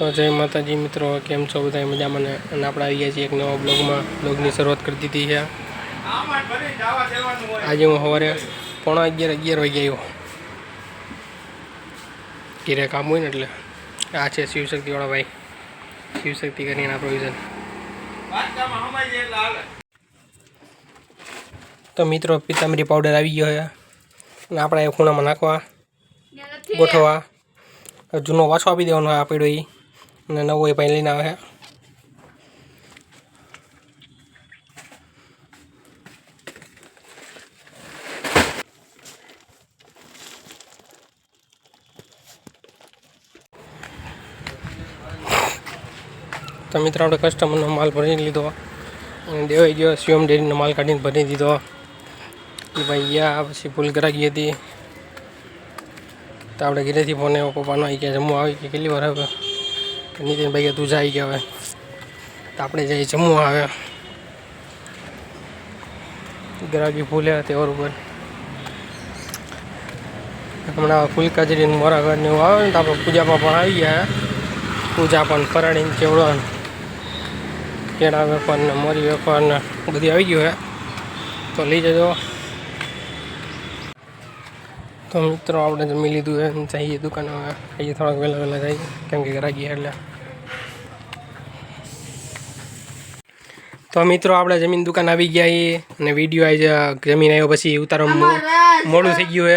તો જય માતાજી મિત્રો, કેમ છો બધા મજામાં ને? અને આપણે આવી ગયા છીએ એક નવા બ્લોગમાં. બ્લોગની શરૂઆત કરી દીધી છે. આજે હું સવારે પોણા અગિયાર અગિયાર વાગે આવ્યો. ઘીરે કામ હોય ને એટલે. આ છે શિવશક્તિવાળા ભાઈ. શિવશક્તિ કરીને આ પ્રોવિઝન તો મિત્રો પિતાંબરી પાવડર આવી ગયો છે. અને આપણે એ ખૂણામાં નાખવા, ગોઠવવા. જૂનો વાછો આપી દેવાનો આ પડ્યો એ અને નવો એ ભાઈ લઈને આવે તો મિત્રો, આપણે કસ્ટમરનો માલ ભરી લીધો. અને દેવાઈ ગયો શિવમ ડેરીનો માલ કાઢીને ભરી દીધો. એ ભાઈ ગયા પછી ભૂલ કરાગી હતી. તો આપણે ઘરેથી ફોન પપ્પાનો આવી ગયા જમવા આવી કે કેટલી વાર નીતિનભાઈ કે તું જાય ગયા હવે? તો આપણે જઈએ જમવા આવે ગ્રાહકી ફૂલ્યા તહેવાર ઉપર. હમણાં ફૂલકાજરી મોરા ને એવું આવે ને તો આપણે પૂજામાં પણ આવી ગયા પૂજા પણ ફરાળીને ચેવડો કેળા વેપાર ને મોરી વેપાર ને બધી આવી ગયું હે. તો લઈ જજો. તો મિત્રો, આપણે જમી લીધું એમ જઈએ દુકાને હવે. ખાઈએ થોડાક વહેલા વહેલા જઈએ. કેમ કે ઘરા એટલે તો મિત્રો આપણે જમીન દુકાન આવી ગયા છીએ અને વીડિયો આવી જમીન આવ્યો પછી ઉતારવા મોડું થઈ ગયું હે.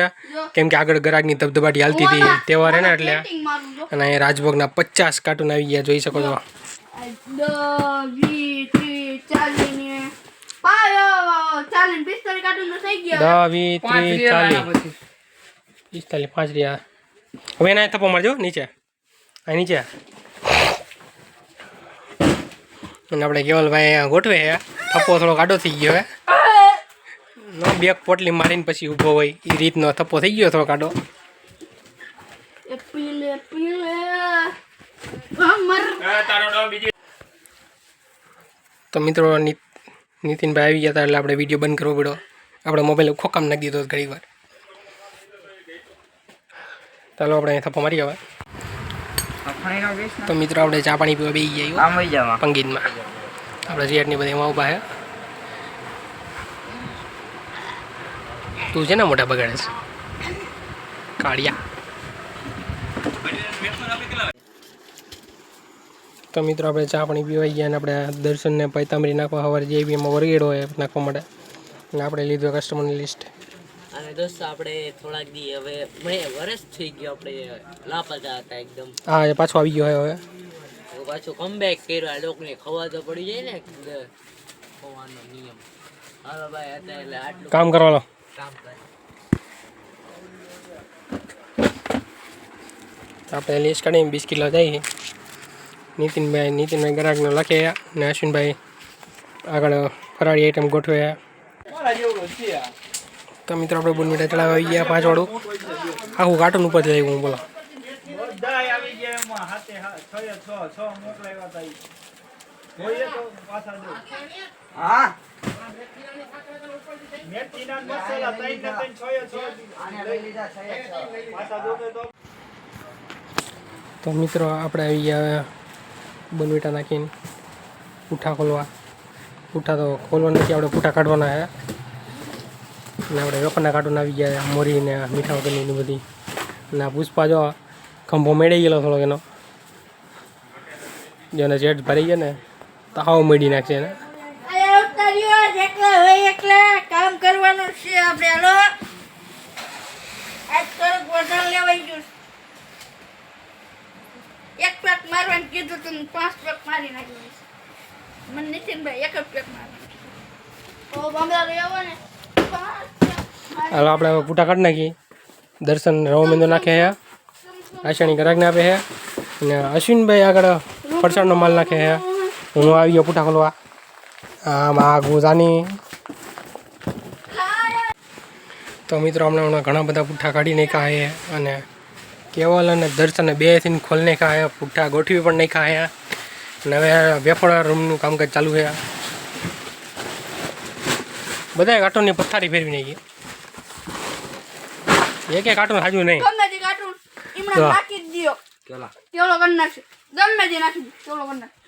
કેમ કે આગળ ગરાગની ધબધબાટી હાલતી હતી. તહેવાર હે ને એટલે. અને અહીંયા રાજભોગના પચાસ કાર્ટૂન આવી ગયા જોઈ શકો છો. દસ વીસ ત્રીસ ચાલીસ પિસ્તાલીસ પાંચ રહ્યા હવે એના થપ્પો મારજો નીચે. આ નીચે. અને આપણે કેવલભાઈ અહીંયા ગોઠવે છે. થપ્પો થોડો કાઢો થઈ ગયો હે. નો બે પોટલી મારીને પછી ઊભો હોય. એ રીતનો થપ્પો થઈ ગયો થોડો કાઢો તો મિત્રો નીતિનભાઈ આવી ગયા હતા એટલે આપણે વીડિયો બંધ કરવો પડ્યો. આપણે મોબાઈલ ખોકામ નાખી દીધો ઘણી વાર ચાલો આપણે અહીં થપ્પો મારી હવે તો મિત્રો આપણે ચા પાણી પીવા બેસી ગયા પંગીનમાં. આપણે રિયાટની બધા એમાં ઊભા છે તું છે ને મોટા બગાડે છે? કાળિયા. તો મિત્રો આપણે ચા પાણી પીવાઈ ગયા અને આપણે દર્શનને પૈતામરી નાખવા સવારે જે બી એમાં વરગેડો હોય નાખવા માટે અને આપણે લીધું કસ્ટમરની લિસ્ટ અને દોસ્તો આપણે થોડાક દી હવે મે વરસ થઈ ગયો આપણે લાપતા હતા એકદમ. હા એ પાછો આવી ગયો હવે. હવે પાછો કમબેક કર્યો. આ લોકોને ખવા તો પડી જાય ને ખવાનો નિયમ. હાલો ભાઈ હતા એટલે આટલું. કામ કરવાનો કામ કરે. આપણે લિસ્ટ કાઢીને બિસ્કિટ લો જઈએ. નીતિનભાઈ નીતિનભાઈ ગ્રાહકનો લખે ને અશ્વિનભાઈ આગળ ફરાળી આઈટમ ગોઠવે. તો મિત્રો આપણે બોલ મીઠા ચડાવવા આવી ગયા પાંચ વાળું આખું કાર્ટૂન ઉપર જાય હું બોલો. હા? તો મિત્રો આપણે આવી ગયા બનવીટા નાખીને. પૂઠા ખોલવા. પૂઠા તો ખોલવા નથી આપણે પૂઠા કાઢવાના છે. અને આપણે વેપરના કાર્ટૂન આવી ગયા મોરી ને મીઠા વગરની બધી. અને આ પુષ્પા જો ખંભો મેળાઈ ગયેલો થોડોક એનો. જેને જેટ ભરી ગયા ને તો મેળી નાખશે એને. કામ કરવાનું છે આપણે હાલો. આજ થોડુંક વધારે લેવાઈ ગયું એક પેક મારવાનું કીધું તું ને પાંચ પેક મારી નાખ્યું મને નીતિનભાઈ એક જ પેક મારવાનું તો બમરા લેવો ને. હાલો, આપણે હવે પૂટા કાઢી નાખીએ. દર્શન રવમેંદો નાખે છે આશાણી ગ્રાહકને આપે હે. અને અશ્વિનભાઈ આગળ ફરસાણનો માલ નાખે હે. હું આવી ગયો પૂટા ખોલવા. આમ આ ગોજાની તો મિત્રો, હમણાં હમણાં ઘણા બધા પૂઠા કાઢી નાખ્યા છે અને કેવલ અને દર્શન બેથી ખોલ નાખ્યા છે પૂઠા ગોઠવી પણ નાખ્યા છે અને હવે વેફળા રૂમનું કામકાજ ચાલુ છે બધાય કાર્ટૂનની પથારી ફેરવી નાખી. એક એક કાર્ટૂન હાજુ નહીં. ગમે તે કાર્ટૂન એમણે નાખી દિયો. કેલા? કેવલો કરી નાખશે? ગમે તે નાખી કેવલો કરી નાખશે?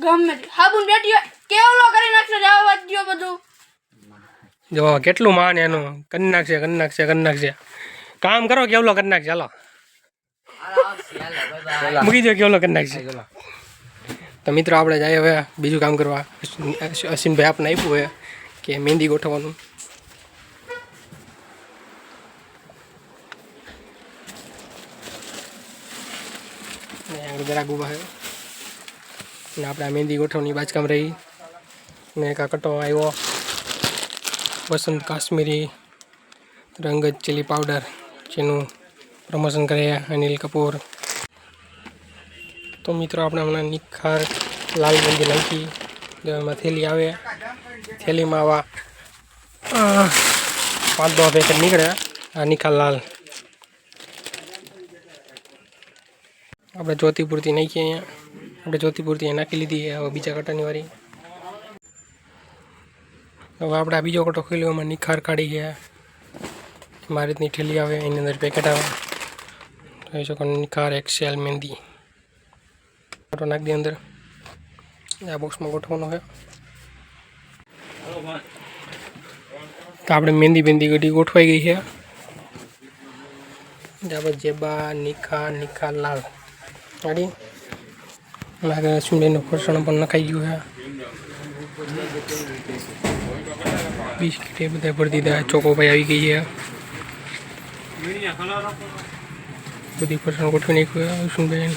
ગમે તે. હાબુન બેટી હોય, કેવલો કરી નાખશે જવાબ દિયો બધું? જો કેટલું માન એનું. કરી નાખશે કરી નાખશે કરી નાખશે. કામ કરો કેવલો કરી નાખશે. ચાલો મૂકી દો કેવલો કરી નાખશે. તો મિત્રો આપણે જઈએ હવે બીજું કામ કરવા. અશ્વિન- અશ્વિનભાઈ આપણે આપ્યું હોય. કે મહેંદી ગોઠવવાનું. આગળ જરાક ઊભા છે ને આપણે આ મહેંદી ગોઠવણી બાજકામ રહી. ને એક આ કટો આવ્યો. વસંત કાશ્મીરી રંગત ચીલી પાવડર જેનું પ્રમોશન કરે અનિલ કપૂર. તો મિત્રો, આપણે હમણાં નિખાર લાલ મંદી નાખી એમાં થેલી આવે. થેલીમાં આવા પાંચ દો પેકેટ નીકળ્યા. આ લાલ. આપણે ચોથી પૂરતી નાખીએ અહીંયા. આપણે ચોથી પૂરતી નાખી લીધી હવે બીજા કટાની વારી. હવે આપણે આ બીજો કટો ખોલ્યો, એમાં નિખાર કાઢી ગયા. મારી રીતની ઠેલી આવે, એની અંદર પેકેટ આવે. જોઈ શકો નિખાર એક્સેલ મહેંદી. કટો નાખી દે અંદર. આ બોક્સમાં ગોઠવવાનો છે. તો આપણે મહેંદી બેંદી ગઢી ગોઠવાઈ ગઈ છે. આપણે જેબા, નિખા નિખા લાલ. ગાડી લાગે સુંદરનું ફરસાણ પણ નખાઈ ગયું છે. બિસ્કીટ એ બધા ભરી દીધા. ચોકોભાઈ આવી ગઈ છે. બધી ફરસાણ ગોઠવી નાખ્યું અશ્વિનભાઈ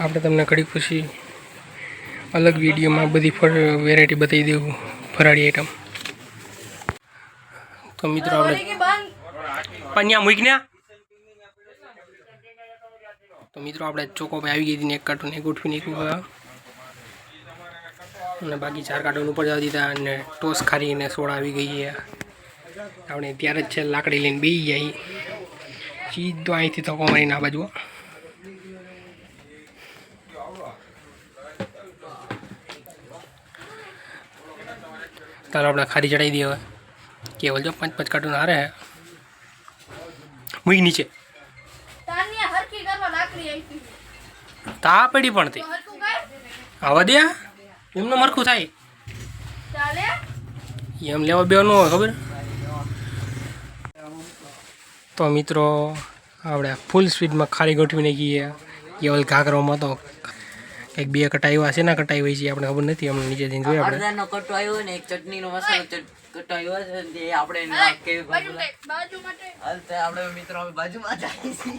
આપણે તમને ઘડી પછી અલગ વિડીયોમાં બધી વેરાયટી બતાવી દેવું, ફરાળી આઈટમ તો મિત્રો આપણે પન્યા મૂકને તો મિત્રો આપણે ચોકોભાઈ આવી ગઈ હતી ને એક કાર્ટૂન એક ગોઠવીને એક અને બાકી ચાર કાર્ટૂન ઉપર જવા દીધા અને ટોસ ખારીને સોડા આવી ગઈ આપણે ત્યારે જ છે લાકડી લઈને બેસી જાય તો અહીંથી તકો મારીને આ બાજુ ચાલો આપણે ખારી ચડાવી દઈએ હવે. કેવલ જો પાંચ પાંચ કાર્ટૂન હારે. હે મૂકી નીચે. તા પડી પણ તે. આવા દે એમનું મરખું થાય. એમ લેવા બે ન હોય ખબર? તો મિત્રો આપણે ફૂલ સ્પીડમાં ખારી ગોઠવી નાખીએ કેવલ ઘાઘરોમાં તો એક બે કટાઈ આવ્યા છે ના કટાઈ હોય છે આપણે ખબર નથી અમને નીચે જઈને જોઈએ આપણે. અડધાનો કટો આવ્યો ને એક ચટણીનો મસાલો કટો આવ્યો છે ને એ આપણે કેવી બાજુ બાજુ માટે હાલ તો આપણે મિત્રો હવે બાજુમાં જઈએ છીએ.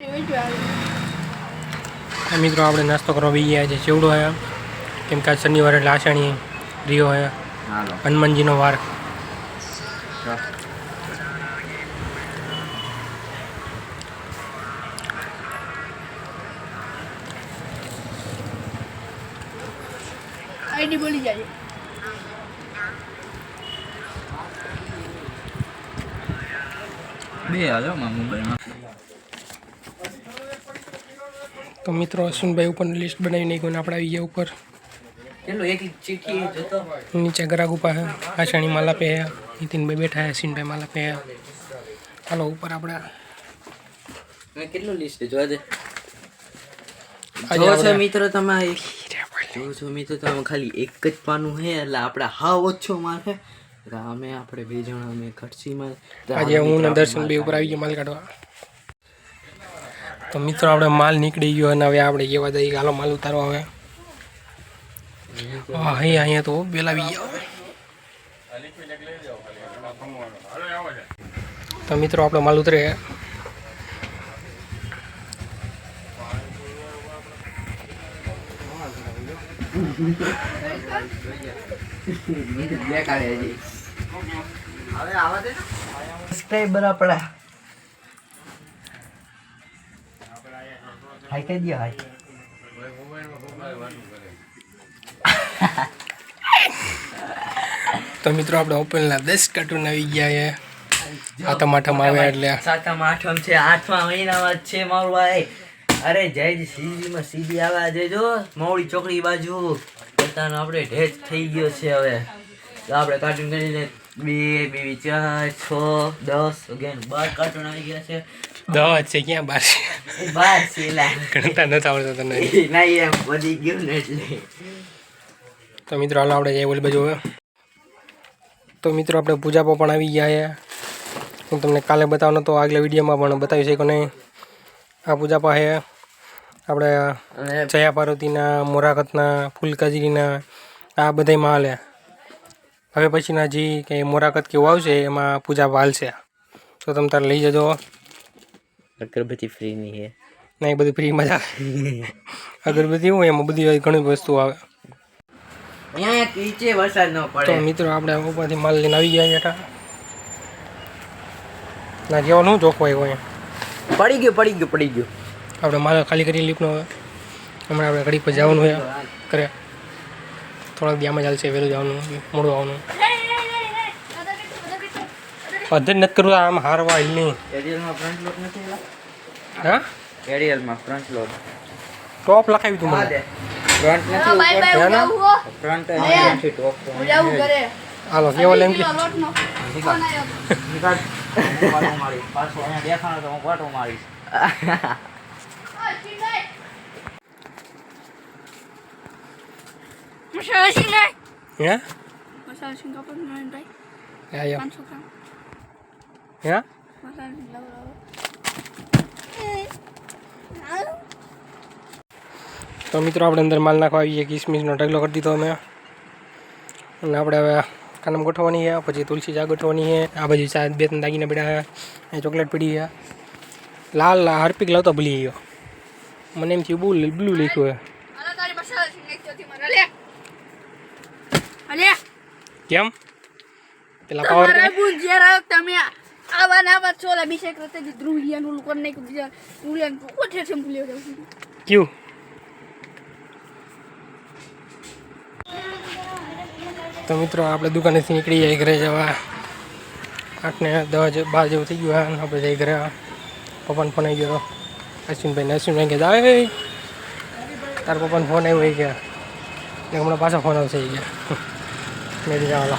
એવી જ આવે. આ મિત્રો આપણે નાસ્તો કરવા બી ગયા છે ચેવડો આવ્યા કેમ કે આજ લાસણી હે. હાલો. હનુમાનજીનો વાર. આઈડી બોલી જાય. બે હાલો મોબાઈલમાં. તો મિત્રો અશ્વિનભાઈ ઉપર લિસ્ટ બનાવી નાખ્યું અને આપણે આવી ગયા ઉપર. કેટલું એક ચીઠી જોતો. નીચે ગરાગ ઉપા હે આશાણી માલા પે હે નીતિનભાઈ બેઠા હે અશ્વિનભાઈ માલા પે હે. ચાલો ઉપર આપણે કેટલું લિસ્ટ જોવા દે? મિત્રો જો છો જો મિત્રો તો તમે ખાલી એક જ પાનું છે એટલે આપણે હાવ ઓછો મારે અમે આપણે બે જણા અમે ખર્ચીમાં આજે હું ને દર્શન બે ઉપર આવી ગયા માલ કાઢવા. તો મિત્રો આપણે માલ નીકળી ગયો અને હવે આપણે કેવા જઈએ હાલો માલ ઉતારવા હવે. હા અહીંયા તો બેલાવી ગયા. તો મિત્રો આપણો માલ ઉતરે. સબસ્ક્રાઇબર આપણા. હાઈ કહી દો હાઈ તો મિત્રો આપણે ઓપનના દસ કાર્ટૂન આવી ગયા છે. આ આઠમ આવે એટલે. સાતમ આઠમ છે આઠમા મહિનામાં છે મારું ભાઈ. અરે જય સીજીમાં સીજી આવે જજો મોડી ચોકડી બાજુ. બધાનો આપણે ઢેચ થઈ ગયો છે હવે. તો આપણે કાર્ટૂન કરીને બે બે ચાર છ દસ અગિયાર બાર કાર્ટૂન આવી ગયા છે. દસ છે ક્યાં બાર છે? બાર છે ગણતા નથી આવડતા તને. ના એમ વધી ગયું ને એટલે. તો મિત્રો હાલ આપણે જઈએ ઓલી બાજુ હવે. તો મિત્રો આપણે પૂજા પણ આવી ગયા છે. હું તમને કાલે બતાવવાનો તો આગલા વિડીયોમાં પણ બતાવી શકો નહીં. આ પૂજા પા છે. આપણે જયા પાર્વતીના મોરાકતના ફૂલકાજીના આ બધા હાલે. હવે પછીના જે કંઈ મોરાકત કેવું આવશે એમાં પૂજા હાલશે તો તમે તારે લઈ જજો. અગરબત્તી ફ્રી ની હે ને એ બધું ફ્રીમાં જ આવે. અગરબત્તી હોય એમાં બધી ઘણી વસ્તુ આવે. તો મિત્રો આપણે ઉપરથી માલ લઈને આવી ગયા હતા ના જેવાનું ચોખ્ખો હોય. પડી ગયું પડી ગયું પડી ગયું. આપણે માલ ખાલી કરી લીપનો હવે. હમણાં આપણે ઘડી પર જવાનું હોય કરે થોડાક દિયામાં ચાલશે વહેલું જવાનું મોડું આવવાનું. અધર નથી કરવું આમ હારવા હિલ નહીં. ફ્રન્ટ લોડ નથી હા? એરિયલમાં ફ્રન્ટ લોડ ટોપ લખાવ્યું તું મને. ફ્રન્ટ નથી બાય હું. જાઉં ફ્રન્ટ નથી ટોપ ઘરે. હાલો કેવો એમ કે ફોન નિકાલ હું પાછો અહીંયા દેખાણો તો હું પાટો મારીશ. સિંગાઈ. હે મસાલા સિંગા પર નારાયણભાઈ. હા યો 500 ગ્રામ. હે મસાલા સિંગા લાવો, તો મિત્રો આપણે અંદર માલ નાખવા આવીએ કિસમિસનો ઢગલો કરી દીધો અમે. અને આપણે હવે કાનમ ગોઠવવાની છે પછી તુલસી ચા ગોઠવવાની છે. આ બાજુ ચા બે ત્રણ દાગીને પડ્યા છે. ચોકલેટ પડી છે. લાલ હાર્પિક લાવતો ભૂલી ગયો. મને એમ થયું બહુ બ્લુ લખ્યું છે હાલો, તારી મસાલા સિંગાઈ ચોથી મારે. લે. અલ્યા. કેમ? પેલા પાવર તમારા ગુણ જ્યારે તમે આવા ના આવા છોલા અભિષેક રતે જે ધ્રુવિયાનું ઓલું કરી નાખ્યું બીજા ઉલિયાન કોઠે છે ભૂલ્યો ક્યું? તો મિત્રો આપણે દુકાનેથી નીકળી જાય ઘરે જવા. આઠ ને દસ જે- બાર જેવું થઈ ગયું આપણે જઈ ઘરે. પપ્પાને ફોન આવી ગયો. અશ્વિનભાઈ ને અશ્વિનભાઈ કે જાય તાર પપ્પાને ફોન આવ્યો એ ગયા હમણાં પાછો ફોન આવશે એ ગયા મેં કીધું ચાલો